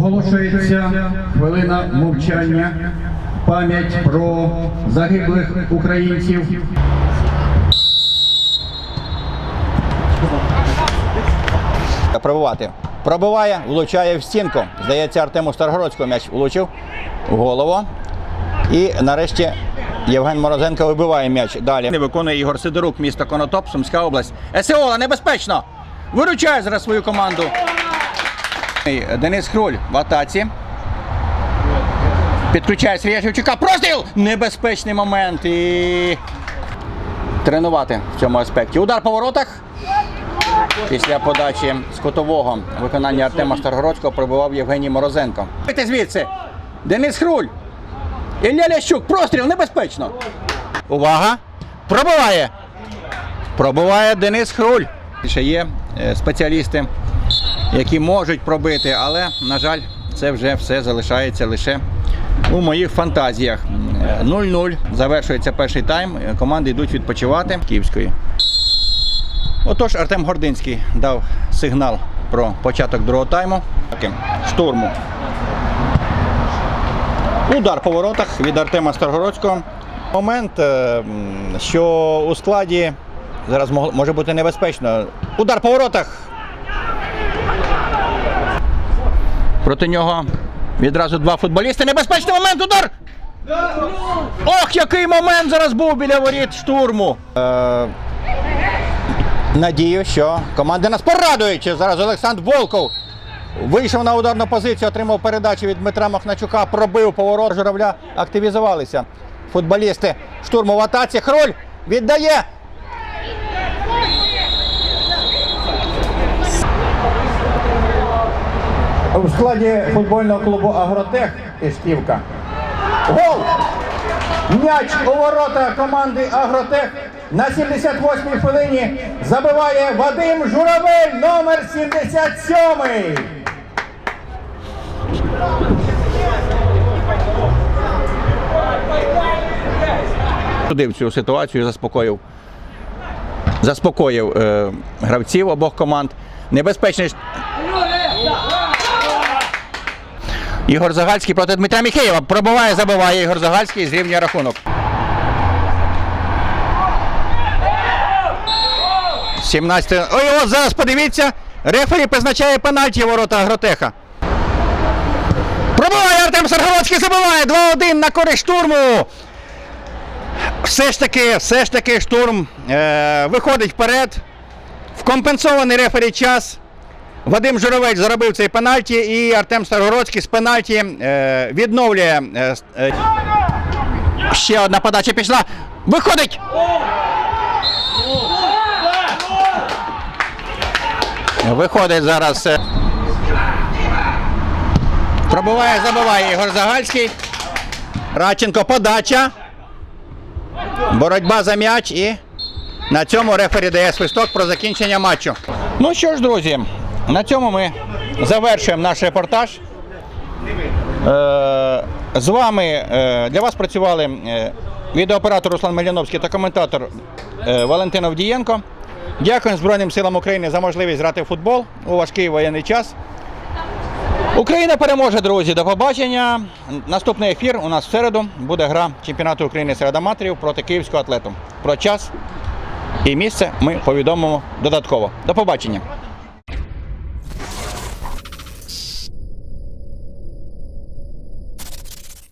Оголошується хвилина мовчання, пам'ять про загиблих українців. Пробувати. Пробиває, влучає в стінку. Здається, Артему Старгородського м'яч влучив в голову. І нарешті Євген Морозенко вибиває м'яч. Далі Не виконує Ігор Сидорук, місто Конотоп, Сумська область. СЕО, небезпечно! Виручає зараз свою команду. Денис Хруль в атаці. Підключає Сергія Шевчука. Простріл! Небезпечний момент. І тренувати в цьому аспекті. Удар по воротах. Після подачі з котового виконання Артема Старгородського пробивав Євгеній Морозенко. Звідси. Денис Хруль. Ілля Лящук. Простріл небезпечно. Увага! Пробиває. Пробиває Денис Хруль. Ще є е, спеціалісти, які можуть пробити, але, на жаль, це вже все залишається лише у моїх фантазіях. Е, 0-0. Завершується перший тайм. Команди йдуть відпочивати Київської. Отож, Артем Гординський дав сигнал про початок другого тайму. Штурму. Удар по воротах від Артема Старгородського. Момент, е, що у складі зараз може бути небезпечно. Удар по воротах. Проти нього відразу два футболісти. Небезпечний момент. Удар! Ох, який момент зараз був біля воріт штурму. Е, Надію, що команди нас порадують. Зараз Олександр Волков вийшов на ударну позицію, отримав передачу від Дмитра Махначука, пробив поворот. Журавля активізувалися. Футболісти штурму в атаці. Хроль віддає. У складі футбольного клубу Агротех Іштівка. Гол! М'яч у ворота команди Агротех на 78-й хвилині забиває Вадим Журавель, номер 77. Судив цю ситуацію, заспокоїв. Заспокоїв е, гравців обох команд. Небезпечний. Ігор Загальський проти Дмитра Міхеєва. Пробиває, забиває Ігор Загальський, зрівнює рахунок. 17. Ой, от зараз подивіться. Рефері призначає пенальті ворота Агротеха. Пробиває Артем Саргородський, забиває 2-1 на користь штурму. Все ж таки, все ж таки штурм е, виходить вперед. В компенсований рефері час. Вадим Журавель заробив цей пенальті, і Артем Старгородський з пенальті е, відновлює. Е, е, ще одна подача пішла. Виходить! Виходить зараз. Пробиває, забиває Ігор Загальський. Радченко подача. Боротьба за м'яч і на цьому рефері дає свисток про закінчення матчу. Ну що ж, друзі, на цьому ми завершуємо наш репортаж. Е, з вами е, для вас працювали е, відеооператор Руслан Мельяновський та коментатор Валентин Авдієнко. Дякуємо Збройним силам України за можливість грати в футбол у важкий воєнний час. Україна переможе, друзі. До побачення. Наступний ефір у нас в середу буде гра чемпіонату України серед аматорів проти київського атлету. Про час і місце ми повідомимо додатково. До побачення.